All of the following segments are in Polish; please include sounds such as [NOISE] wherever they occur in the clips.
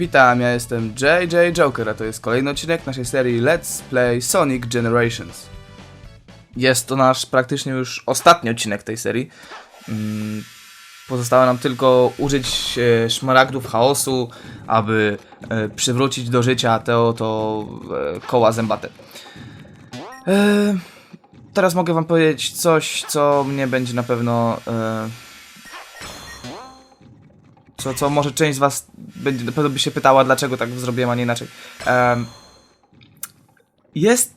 Witam, ja jestem JJ Joker, a to jest kolejny odcinek naszej serii Let's Play Sonic Generations. Jest to nasz praktycznie już ostatni odcinek tej serii. Mm, Pozostało nam tylko użyć e, szmaragdów chaosu, aby e, przywrócić do życia te oto e, koła zębate. Teraz mogę wam powiedzieć coś, co mnie będzie na pewno... Co, co może część z was będzie, na pewno by się pytała, dlaczego tak zrobiłem, a nie inaczej. Em, jest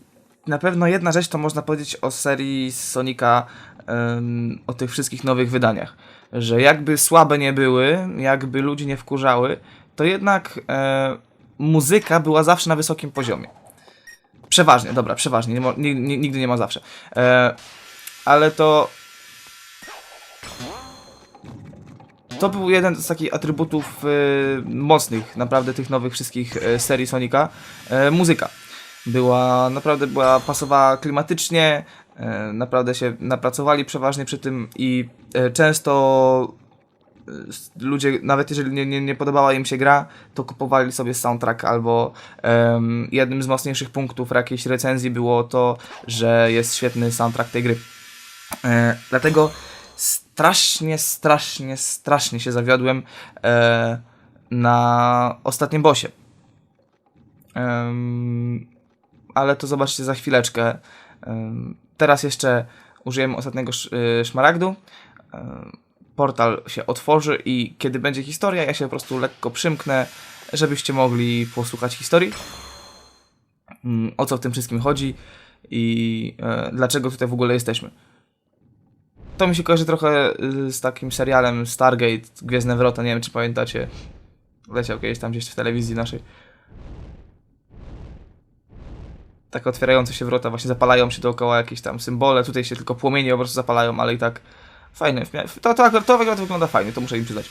na pewno jedna rzecz, to można powiedzieć o serii Sonika, em, o tych wszystkich nowych wydaniach. Że jakby słabe nie były, jakby ludzi nie wkurzały, to jednak e, muzyka była zawsze na wysokim poziomie. Przeważnie, dobra, przeważnie, nie mo, ni, ni, nigdy nie ma zawsze. E, ale to to był jeden z takich atrybutów y, mocnych, naprawdę tych nowych wszystkich y, serii Sonika. Y, muzyka. Była, naprawdę była pasowała klimatycznie, naprawdę się napracowali przeważnie przy tym i często ludzie, nawet jeżeli nie, nie, nie podobała im się gra, to kupowali sobie soundtrack albo jednym z mocniejszych punktów jakiejś recenzji było to, że jest świetny soundtrack tej gry. E, dlatego strasznie, strasznie, strasznie się zawiodłem e, na ostatnim bosie. Ale to zobaczcie za chwileczkę. Teraz jeszcze użyjemy ostatniego sz, y, szmaragdu. Em, portal się otworzy i kiedy będzie historia, ja się po prostu lekko przymknę, żebyście mogli posłuchać historii. Mm, O co w tym wszystkim chodzi i e, dlaczego tutaj w ogóle jesteśmy. To mi się kojarzy trochę y, z takim serialem Stargate, Gwiezdne Wrota, nie wiem czy pamiętacie. Leciał kiedyś tam gdzieś w telewizji naszej. Tak otwierające się wrota, właśnie zapalają się dookoła jakieś tam symbole, tutaj się tylko płomienie po prostu zapalają, ale i tak fajne. To, to, to wygląda, wygląda fajnie, to muszę im przyznać.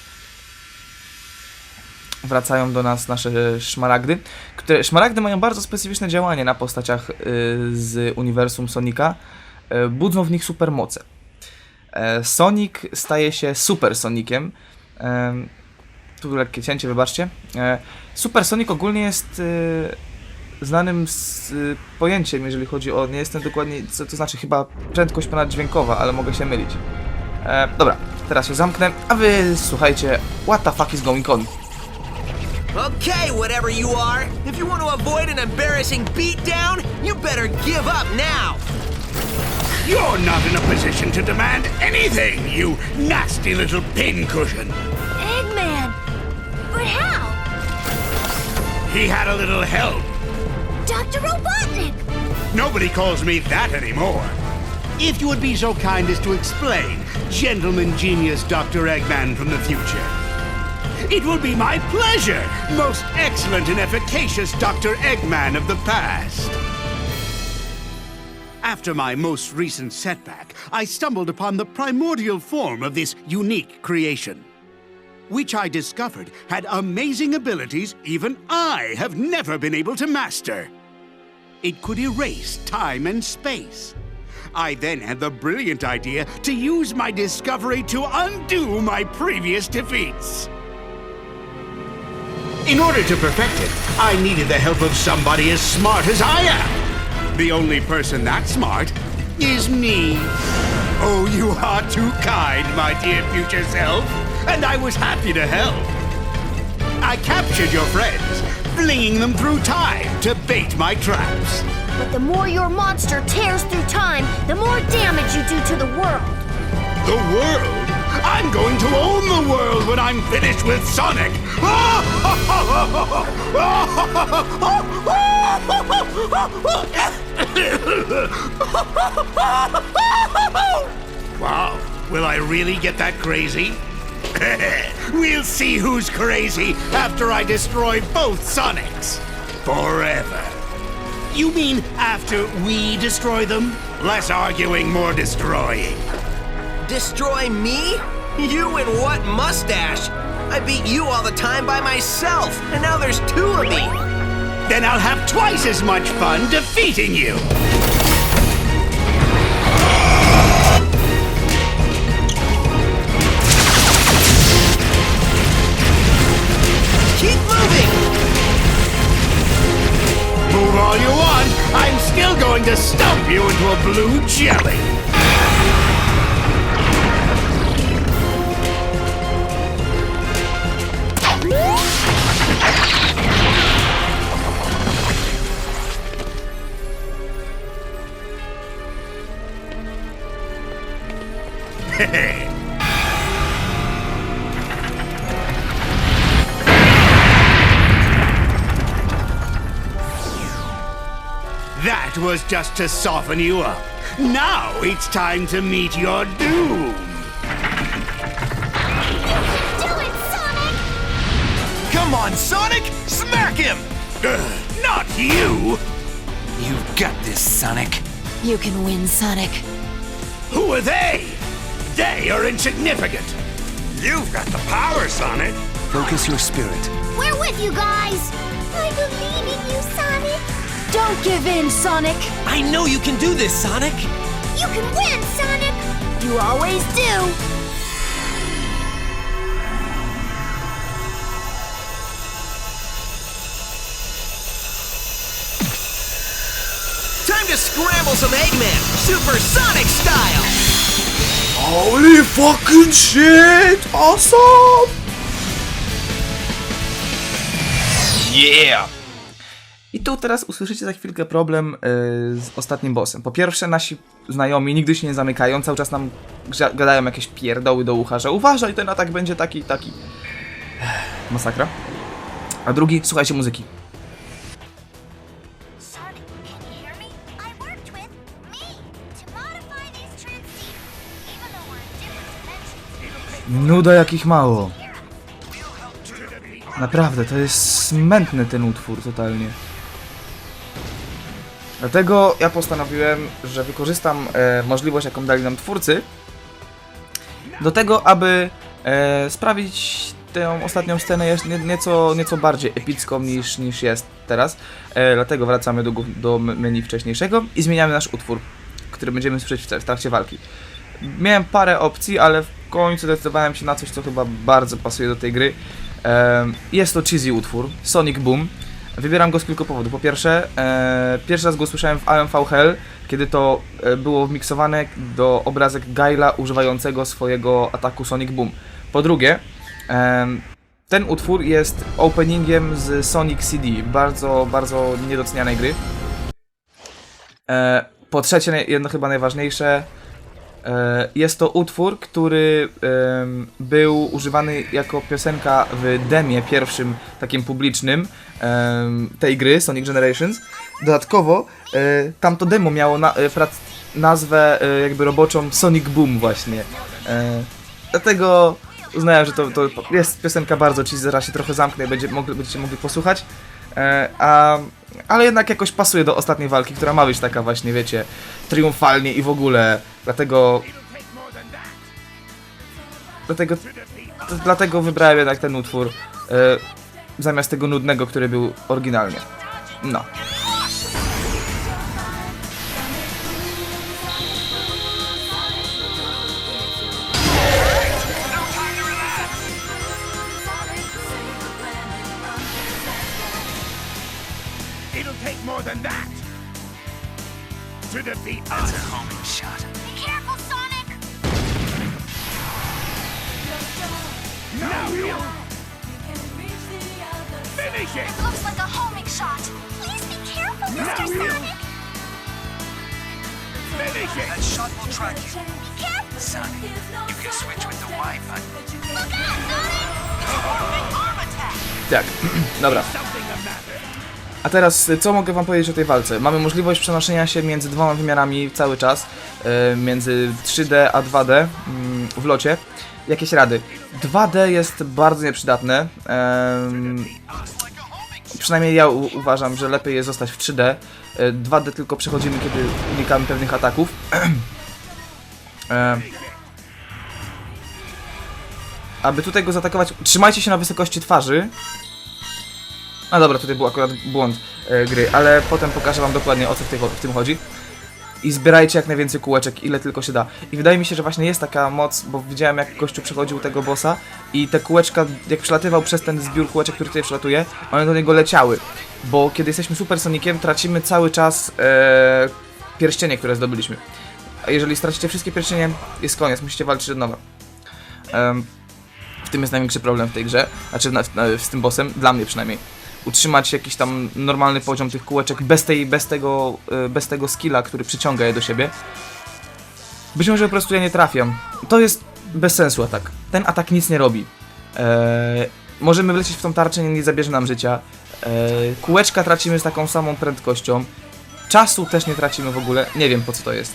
Wracają do nas nasze szmaragdy. Które, szmaragdy mają bardzo specyficzne działanie na postaciach y, z uniwersum Sonika. Y, budzą w nich supermoce. E, Sonic staje się Super Soniciem. Em, Tu lekkie cięcie, wybaczcie. E, Super Sonic ogólnie jest e, znanym z, e, pojęciem, jeżeli chodzi o. Nie jestem dokładnie. Co to znaczy, chyba prędkość ponaddźwiękowa, ale mogę się mylić. E, dobra, teraz się zamknę, a wy słuchajcie. What the fuck is going on? Okay, whatever you are, if you want to avoid an embarrassing beatdown, you better give up now. You're not in a position to demand anything, you nasty little pincushion. Eggman! But how? He had a little help. Dr. Robotnik! Nobody calls me that anymore. If you would be so kind as to explain, gentleman genius Dr. Eggman from the future. It will be my pleasure, most excellent and efficacious Dr. Eggman of the past. After my most recent setback, I stumbled upon the primordial form of this unique creation, which I discovered had amazing abilities even I have never been able to master. It could erase time and space. I then had the brilliant idea to use my discovery to undo my previous defeats. In order to perfect it, I needed the help of somebody as smart as I am. The only person that smart is me. Oh, you are too kind, my dear future self, and I was happy to help. I captured your friends, flinging them through time to bait my traps. But the more your monster tears through time, the more damage you do to the world. The world? I'm going to own the world when I'm finished with Sonic! [LAUGHS] wow, will I really get that crazy? [LAUGHS] we'll see who's crazy after I destroy both Sonics. Forever. You mean after we destroy them? Less arguing, more destroying. Destroy me? You and what mustache? I beat you all the time by myself, and now there's two of me. Then I'll have twice as much fun defeating you! Keep moving! Move all you want! I'm still going to stomp you into a blue jelly! [LAUGHS] That was just to soften you up. Now it's time to meet your doom. Do it, Sonic! Come on, Sonic! Smack him! Ugh, not you! You've got this, Sonic. You can win, Sonic. Who are they? They are insignificant. You've got the power, Sonic. Focus your spirit. We're with you guys! I believe in you, Sonic! Don't give in, Sonic. I know you can do this, Sonic! You can win, Sonic! You always do! Time to scramble some Eggman, Supersonic style! Holy fucking shit! Awesome! Yeah! I tu teraz usłyszycie za chwilkę problem y, z ostatnim bossem. Po pierwsze, nasi znajomi nigdy się nie zamykają, cały czas nam gadają jakieś pierdoły do ucha, że uważaj, ten atak będzie taki taki. Masakra. A drugi, słuchajcie muzyki. Nuda jakich mało. Naprawdę, to jest smętny ten utwór totalnie. Dlatego ja postanowiłem, że wykorzystam e, możliwość, jaką dali nam twórcy, do tego, aby e, sprawić tę ostatnią scenę nieco, nieco bardziej epicką niż, niż jest teraz. E, dlatego wracamy do, do menu wcześniejszego i zmieniamy nasz utwór, który będziemy słyszeć w, w trakcie walki. Miałem parę opcji, ale w końcu zdecydowałem się na coś, co chyba bardzo pasuje do tej gry. Jest to cheesy utwór, Sonic Boom. Wybieram go z kilku powodów. Po pierwsze, e, pierwszy raz go usłyszałem w AMV Hell, kiedy to e, było wmiksowane do obrazek Gaila używającego swojego ataku Sonic Boom. Po drugie, ten utwór jest openingiem z Sonic CD, bardzo, bardzo niedocenianej gry. E, po trzecie, jedno chyba najważniejsze, Jest to utwór, który był używany jako piosenka w demie pierwszym takim publicznym tej gry Sonic Generations. Dodatkowo e, tamto demo miało na, e, nazwę e, jakby roboczą Sonic Boom właśnie. E, dlatego uznałem, że to, to jest piosenka bardzo cheesy, zaraz się trochę zamknę będzie, będziecie mogli posłuchać. E, a, ale jednak jakoś pasuje do ostatniej walki, która ma być taka właśnie, wiecie, triumfalnie i w ogóle. Dlatego. Dlatego. Dlatego wybrałem jednak ten utwór. E, zamiast tego nudnego, który był oryginalnie. No. Than that to defeat us. That's a homing shot. Be careful, Sonic! Now you finish it. It looks like a homing shot. Please be careful, Mr. Now you- Sonic! Finish it. That shot will track you. Be careful! Sonic, you can switch with the Y button. Look out, Sonic! Tak, [CLEARS THROAT] dobra. A teraz, y, co mogę wam powiedzieć o tej walce? Mamy możliwość przenoszenia się między dwoma wymiarami cały czas, y, między 3D a 2D mm, w locie. Jakieś rady? 2D jest bardzo nieprzydatne. przynajmniej ja uważam, że lepiej jest zostać w 3D. Y, 2D tylko przechodzimy, kiedy unikamy pewnych ataków. [CLEARS THROAT] Aby tutaj go zaatakować, trzymajcie się na wysokości twarzy. A dobra, tutaj był akurat błąd e, gry, ale potem pokażę wam dokładnie o co w, tej, w tym chodzi. I zbierajcie jak najwięcej kółeczek, ile tylko się da. I wydaje mi się, że właśnie jest taka moc, bo widziałem jak gościu przechodził tego bossa i te kółeczka, jak przelatywał przez ten zbiór kółeczek, który tutaj przelatuje, one do niego leciały. Bo kiedy jesteśmy Super Soniciem, tracimy cały czas e, pierścienie, które zdobyliśmy. A jeżeli stracicie wszystkie pierścienie, jest koniec, musicie walczyć od nowa. W tym jest największy problem w tej grze, znaczy na, na, z tym bossem, dla mnie przynajmniej. Utrzymać jakiś tam normalny poziom tych kółeczek bez, tej, bez, tego, e, bez tego skilla, który przyciąga je do siebie. Być może po prostu ja nie trafiam. To jest bez sensu atak. Ten atak nic nie robi. Eee, możemy wlecieć w tą tarczę, nie, nie zabierze nam życia. Eee, kółeczka tracimy z taką samą prędkością. Czasu też nie tracimy w ogóle. Nie wiem po co to jest.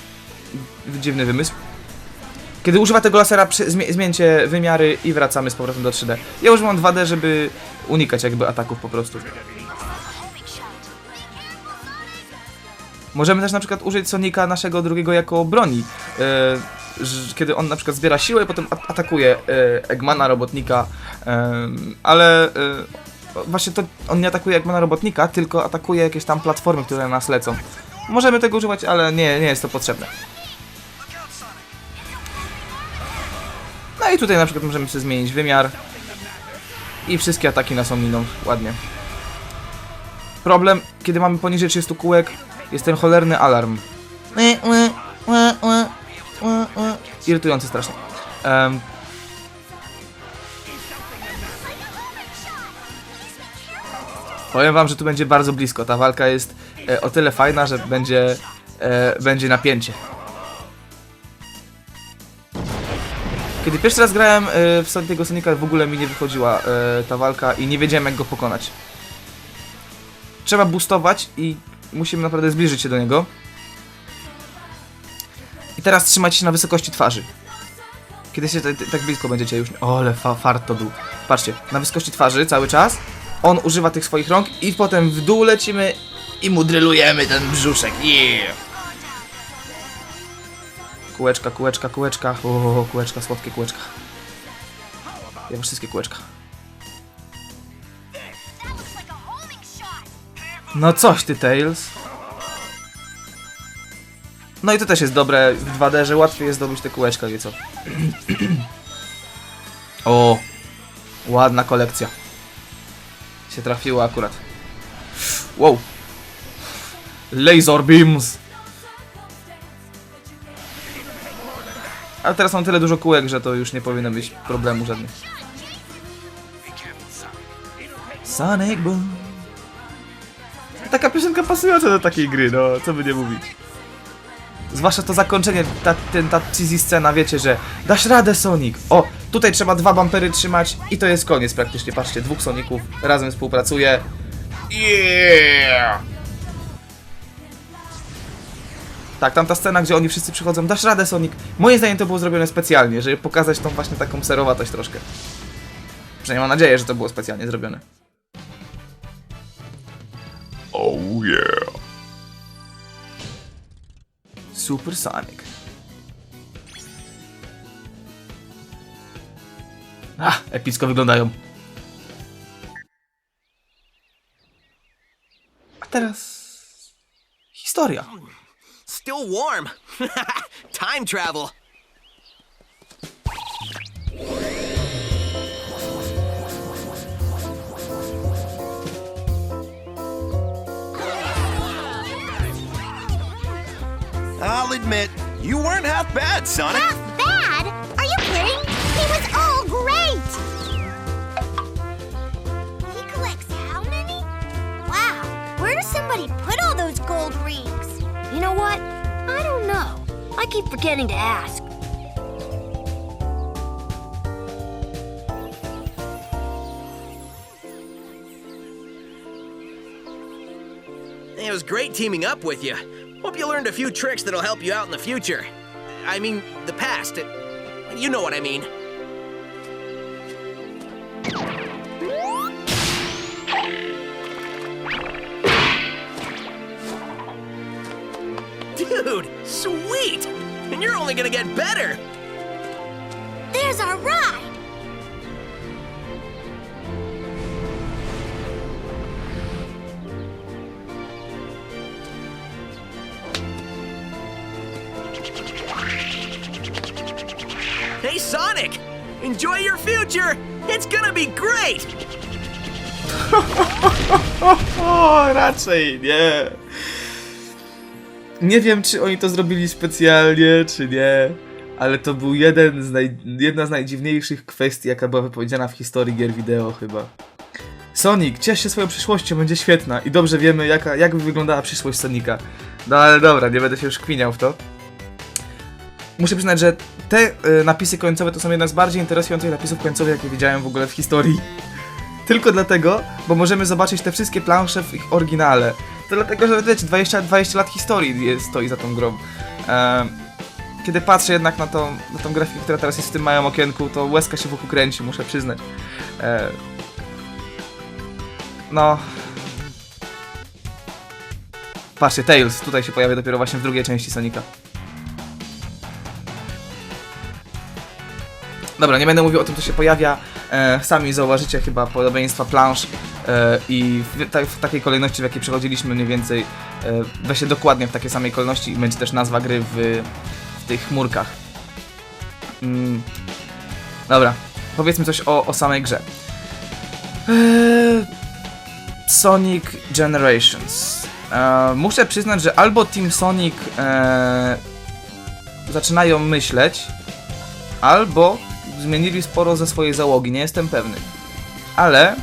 Dziwny wymysł. Kiedy używa tego lasera, przy, zmie, zmieńcie wymiary i wracamy z powrotem do 3D. Ja używam 2D, żeby unikać jakby ataków po prostu. Możemy też na przykład użyć Sonika naszego drugiego jako broni. E, kiedy on na przykład zbiera siłę i potem atakuje e, Eggmana, robotnika. em, ale e, właśnie to on nie atakuje Eggmana, robotnika, tylko atakuje jakieś tam platformy, które na nas lecą. Możemy tego używać, ale nie, nie jest to potrzebne. I tutaj na przykład możemy sobie zmienić wymiar. I wszystkie ataki nas ominą ładnie. Problem, kiedy mamy poniżej 30 kółek, jest ten cholerny alarm. Irytujący strasznie. Em, powiem wam, że tu będzie bardzo blisko. Ta walka jest e, o tyle fajna, że będzie, e, będzie napięcie. Kiedy pierwszy raz grałem e, w tego Sonika, w ogóle mi nie wychodziła e, ta walka i nie wiedziałem jak go pokonać. Trzeba boostować i musimy naprawdę zbliżyć się do niego. I teraz trzymać się na wysokości twarzy. Kiedy się tak blisko będziecie już... O, ale fa fart to był. Patrzcie, na wysokości twarzy cały czas. On używa tych swoich rąk i potem w dół lecimy i mu drylujemy ten brzuszek. Yeah! Kółeczka, kółeczka, kółeczka. O, kółeczka, słodkie kółeczka. Ja wszystkie kółeczka. No coś ty, Tails. No i to też jest dobre w 2D, że łatwiej jest zdobyć te kółeczka, wie co. [CLEARS THROAT] o, ładna kolekcja. Się trafiła akurat. Wow. Laser beams. Ale teraz mam tyle dużo kółek, że to już nie powinno być problemu żadnych. Sonic Boom. Taka piosenka pasująca do takiej gry, no co by nie mówić. Zwłaszcza to zakończenie, ta, ten, ta cheesy scena, wiecie, że dasz radę Sonic. O, tutaj trzeba dwa bumpery trzymać i to jest koniec praktycznie. Patrzcie, dwóch Soniców razem współpracuje. Yeah! Tak, tam ta scena, gdzie oni wszyscy przychodzą, dasz radę Sonic. Moim zdaniem to było zrobione specjalnie, żeby pokazać tą właśnie taką serowatość troszkę. Przynajmniej mam nadzieję, że to było specjalnie zrobione. Oh yeah. Super Sonic. A, epicko wyglądają. A teraz... Historia. Still warm. [LAUGHS] Time travel. I'll admit, you weren't half bad, Sonic. Half bad? Are you kidding? He was all great! He collects how many? Wow, where does somebody put all those gold rings? You know what? I don't know. I keep forgetting to ask. It was great teaming up with you. Hope you learned a few tricks that'll help you out in the future. I mean, the past. You know what I mean. Gonna get better! There's our ride! Hey, Sonic! Enjoy your future! It's gonna be great! O, raczej nie. Nie wiem, czy oni to zrobili specjalnie, czy nie, ale to był jeden z naj... jedna z najdziwniejszych kwestii, jaka była wypowiedziana w historii gier wideo chyba. Sonic, ciesz się swoją przyszłością, będzie świetna i dobrze wiemy, jaka, jak wyglądała przyszłość Sonika. No ale dobra, nie będę się już kminiał w to. Muszę przyznać, że te y, napisy końcowe to są jedne z bardziej interesujących napisów końcowych, jakie widziałem w ogóle w historii. Tylko dlatego, bo możemy zobaczyć te wszystkie plansze w ich oryginale. Dlatego, że wiecie, 20, 20 lat historii jest, stoi za tą grą. Kiedy patrzę jednak na tą, na tą grafikę, która teraz jest w tym małym okienku, to łezka się wokół kręci, muszę przyznać. No. Patrzcie, Tails tutaj się pojawia dopiero właśnie w drugiej części Sonika. Dobra, nie będę mówił o tym, co się pojawia. E, sami zauważycie chyba podobieństwa plansz e, i w, ta, w takiej kolejności, w jakiej przechodziliśmy mniej więcej, e, weźcie dokładnie w takiej samej kolejności i będzie też nazwa gry w, w tych chmurkach. Mm. Dobra, powiedzmy coś o, o samej grze. Eee, Sonic Generations. E, muszę przyznać, że albo Team Sonic e, zaczynają myśleć, albo zmienili sporo ze swojej załogi, nie jestem pewny. Ale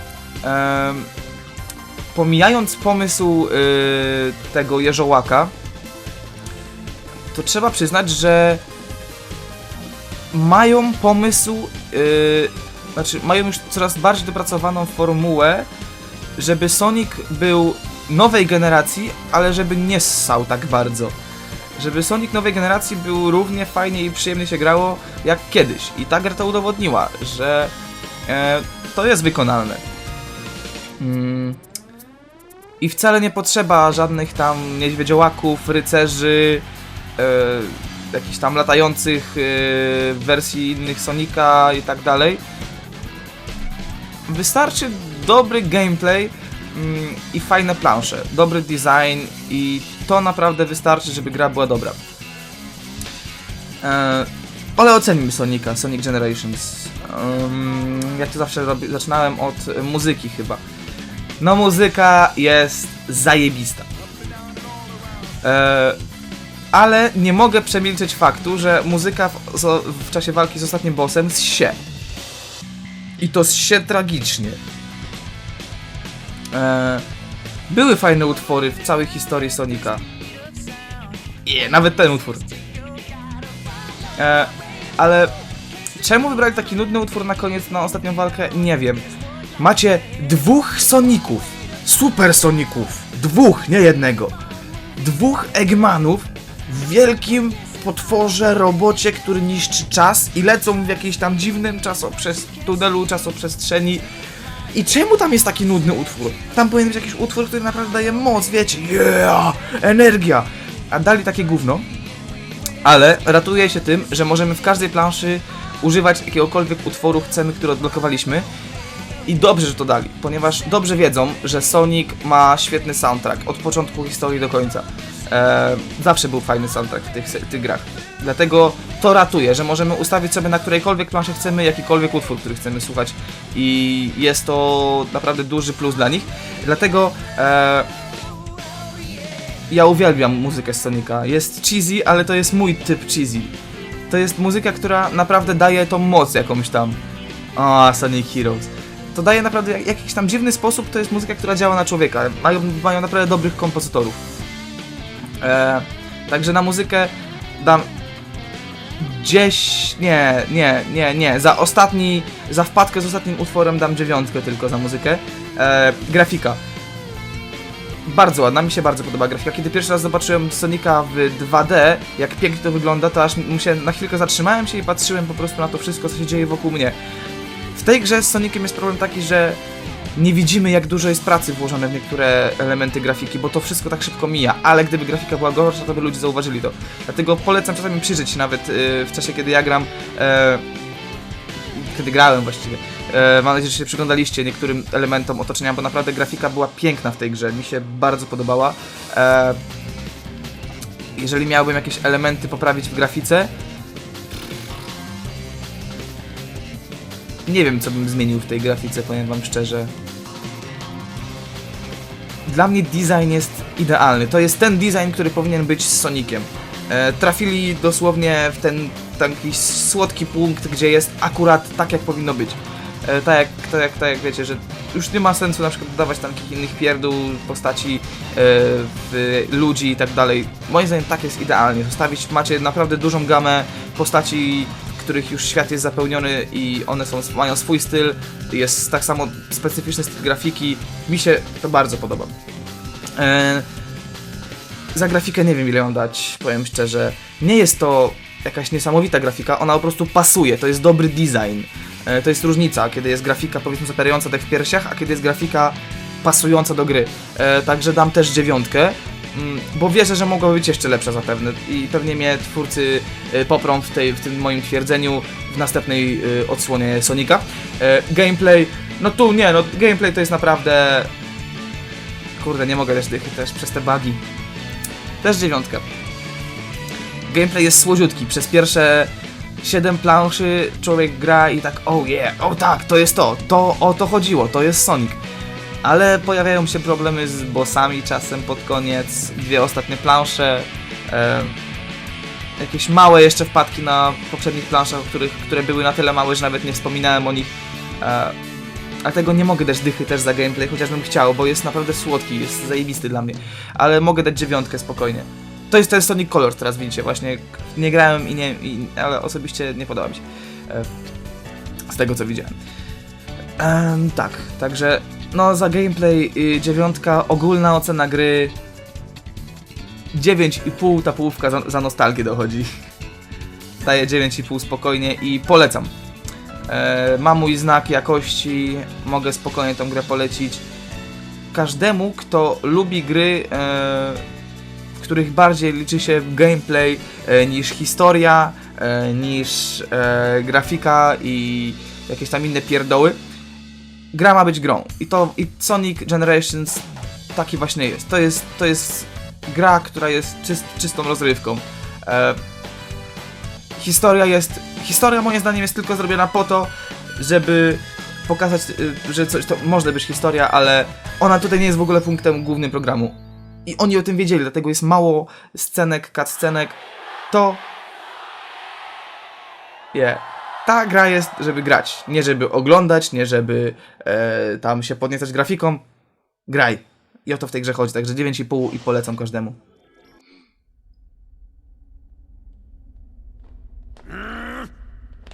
pomijając pomysł y, tego jeżołaka, to trzeba przyznać, że mają pomysł, y, znaczy mają już coraz bardziej dopracowaną formułę, żeby Sonic był nowej generacji, ale żeby nie ssał tak bardzo żeby Sonic nowej generacji był równie fajnie i przyjemnie się grało jak kiedyś. I ta gra to udowodniła, że e, to jest wykonalne. Mm. I wcale nie potrzeba żadnych tam niedźwiedziołaków, rycerzy, e, jakichś tam latających e, wersji innych Sonika i tak dalej. Wystarczy dobry gameplay i fajne plansze, dobry design i to naprawdę wystarczy, żeby gra była dobra. E, ale ocenimy Sonika, Sonic Generations. Jak to zawsze zaczynałem od muzyki chyba. No muzyka jest zajebista. E, ale nie mogę przemilczeć faktu, że muzyka w, w czasie walki z ostatnim bossem zsie. I to zsie tragicznie. E, były fajne utwory w całej historii Sonika. Nie, nawet ten utwór. E, ale czemu wybrali taki nudny utwór na koniec, na ostatnią walkę? Nie wiem. Macie dwóch Soników. Super Soników. Dwóch, nie jednego. Dwóch Eggmanów w wielkim potworze, robocie, który niszczy czas i lecą w jakimś tam dziwnym czasoprzes tunelu czasoprzestrzeni. I czemu tam jest taki nudny utwór? Tam powinien być jakiś utwór, który naprawdę daje moc, wiecie, yeah, energia. A dali takie gówno. Ale ratuje się tym, że możemy w każdej planszy używać jakiegokolwiek utworu chcemy, który odblokowaliśmy. I dobrze, że to dali, ponieważ dobrze wiedzą, że Sonic ma świetny soundtrack od początku historii do końca. E, zawsze był fajny soundtrack w tych, tych grach. Dlatego to ratuje, że możemy ustawić sobie na którejkolwiek planszy chcemy jakikolwiek utwór, który chcemy słuchać i jest to naprawdę duży plus dla nich. Dlatego e, ja uwielbiam muzykę Sonika. Jest cheesy, ale to jest mój typ cheesy. To jest muzyka, która naprawdę daje tą moc jakąś tam. A, Sonic Heroes. To daje naprawdę jak- jakiś tam dziwny sposób, to jest muzyka, która działa na człowieka. Mają, mają naprawdę dobrych kompozytorów. E, także na muzykę dam 10. Nie, nie, nie, nie. Za ostatni. Za wpadkę z ostatnim utworem dam dziewiątkę tylko za muzykę. E, grafika. Bardzo ładna, mi się bardzo podoba grafika. Kiedy pierwszy raz zobaczyłem Sonika w 2D, jak pięknie to wygląda, to aż mu się na chwilkę zatrzymałem się i patrzyłem po prostu na to wszystko, co się dzieje wokół mnie. W tej grze z Soniciem jest problem taki, że nie widzimy jak dużo jest pracy włożone w niektóre elementy grafiki, bo to wszystko tak szybko mija, ale gdyby grafika była gorsza, to by ludzie zauważyli to. Dlatego polecam czasami przyjrzeć nawet y, w czasie, kiedy ja gram, e, kiedy grałem właściwie. E, mam nadzieję, że się przyglądaliście niektórym elementom otoczenia, bo naprawdę grafika była piękna w tej grze, mi się bardzo podobała. E, jeżeli miałbym jakieś elementy poprawić w grafice, nie wiem, co bym zmienił w tej grafice, powiem wam szczerze. Dla mnie design jest idealny. To jest ten design, który powinien być z Soniciem. E, trafili dosłownie w ten taki słodki punkt, gdzie jest akurat tak, jak powinno być. E, tak, jak, tak, jak, tak jak wiecie, że już nie ma sensu na przykład dodawać tam takich innych pierdół, postaci, e, ludzi i tak dalej. Moim zdaniem tak jest idealnie. Zostawić, macie naprawdę dużą gamę postaci, których już świat jest zapełniony i one są, mają swój styl. Jest tak samo specyficzny styl grafiki. Mi się to bardzo podoba. E, za grafikę nie wiem ile mam dać, powiem szczerze. Nie jest to jakaś niesamowita grafika, ona po prostu pasuje, to jest dobry design. E, To jest różnica, kiedy jest grafika powiedzmy zapierająca tak w piersiach, a kiedy jest grafika pasująca do gry. E, Także dam też dziewiątkę, bo wierzę, że mogła być jeszcze lepsza zapewne i pewnie mnie twórcy e, poprą w, tej, w tym moim twierdzeniu w następnej e, odsłonie Sonika. E, Gameplay, no tu nie, no gameplay to jest naprawdę... Kurde, nie mogę też dychy też przez te bugi. Też dziewiątka. Gameplay jest słodziutki. Przez pierwsze 7 planszy człowiek gra i tak, oh yeah, o tak, to jest to, to o to chodziło, to jest Sonic. Ale pojawiają się problemy z bossami czasem pod koniec, dwie ostatnie plansze, e, jakieś małe jeszcze wpadki na poprzednich planszach, których, które były na tyle małe, że nawet nie wspominałem o nich. E, a tego nie mogę dać dychy też za gameplay, chociażbym chciał, bo jest naprawdę słodki, jest zajebisty dla mnie. Ale mogę dać dziewiątkę spokojnie. To jest ten Sonic Colors, teraz widzicie, właśnie nie grałem i nie, i, ale osobiście nie podoba mi się. E, z tego co widziałem. Em, tak, także no za gameplay y, dziewiątka, ogólna ocena gry 9,5, ta połówka za, za nostalgię dochodzi. Daję 9,5 spokojnie i polecam. E, ma mój znak jakości, mogę spokojnie tą grę polecić. Każdemu, kto lubi gry, e, w których bardziej liczy się gameplay e, niż historia, e, niż e, grafika i jakieś tam inne pierdoły, gra ma być grą. I to i Sonic Generations taki właśnie jest. To jest, to jest gra, która jest czyst, czystą rozrywką. E, historia jest. Historia moim zdaniem jest tylko zrobiona po to, żeby pokazać, y, że coś to może być historia, ale ona tutaj nie jest w ogóle punktem głównym programu. I oni o tym wiedzieli, dlatego jest mało scenek, cutscenek. To. Yeah. Ta gra jest, żeby grać. Nie żeby oglądać, nie żeby e, tam się podniecać grafiką. Graj. I o to w tej grze chodzi, także 9,5 i polecam każdemu.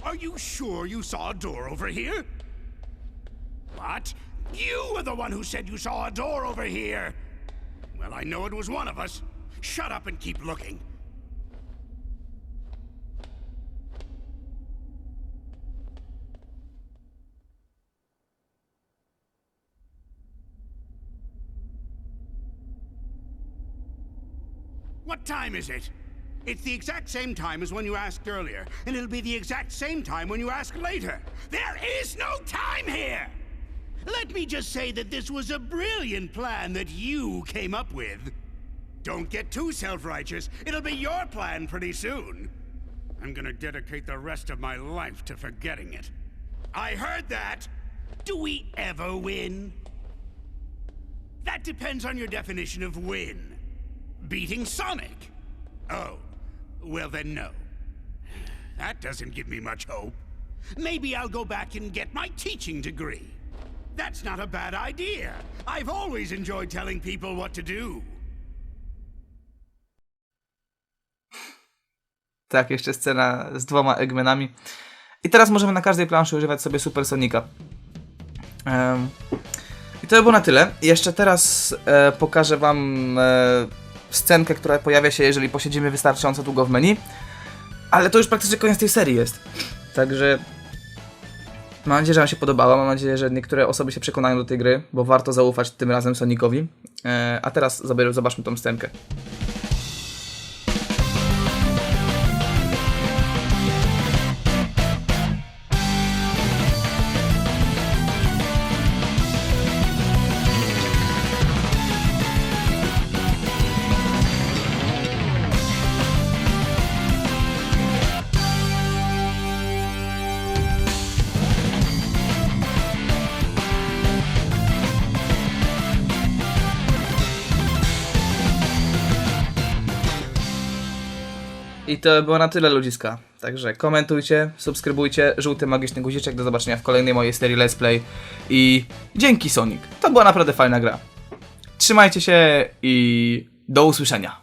Are you sure you saw a door over here? What? You were the one who said you saw a door over here! Well, I know it was one of us. Shut up and keep looking. Time is it? It's the exact same time as when you asked earlier, and it'll be the exact same time when you ask later. There is no time here! Let me just say that this was a brilliant plan that you came up with. Don't get too self righteous. It'll be your plan pretty soon. I'm gonna dedicate the rest of my life to forgetting it. I heard that! Do we ever win? That depends on your definition of win. Beating Sonic? Oh, well then no. That doesn't give me much hope. Maybe I'll go back and get my teaching degree. That's not a bad idea. I've always enjoyed telling people what to do. Tak, jeszcze scena z dwoma Eggmanami. I teraz możemy na każdej planszy używać sobie Super Sonika. Em, I to by było na tyle. Jeszcze teraz e, pokażę wam e, scenkę, która pojawia się, jeżeli posiedzimy wystarczająco długo w menu. Ale to już praktycznie koniec tej serii jest. Także mam nadzieję, że wam się podobała. Mam nadzieję, że niektóre osoby się przekonają do tej gry, bo warto zaufać tym razem Sonicowi. E, a teraz zob- zobaczmy tą scenkę. To było na tyle ludziska. Także komentujcie, subskrybujcie, żółty magiczny guziczek, do zobaczenia w kolejnej mojej serii Let's Play i dzięki Sonic. To była naprawdę fajna gra. Trzymajcie się i do usłyszenia.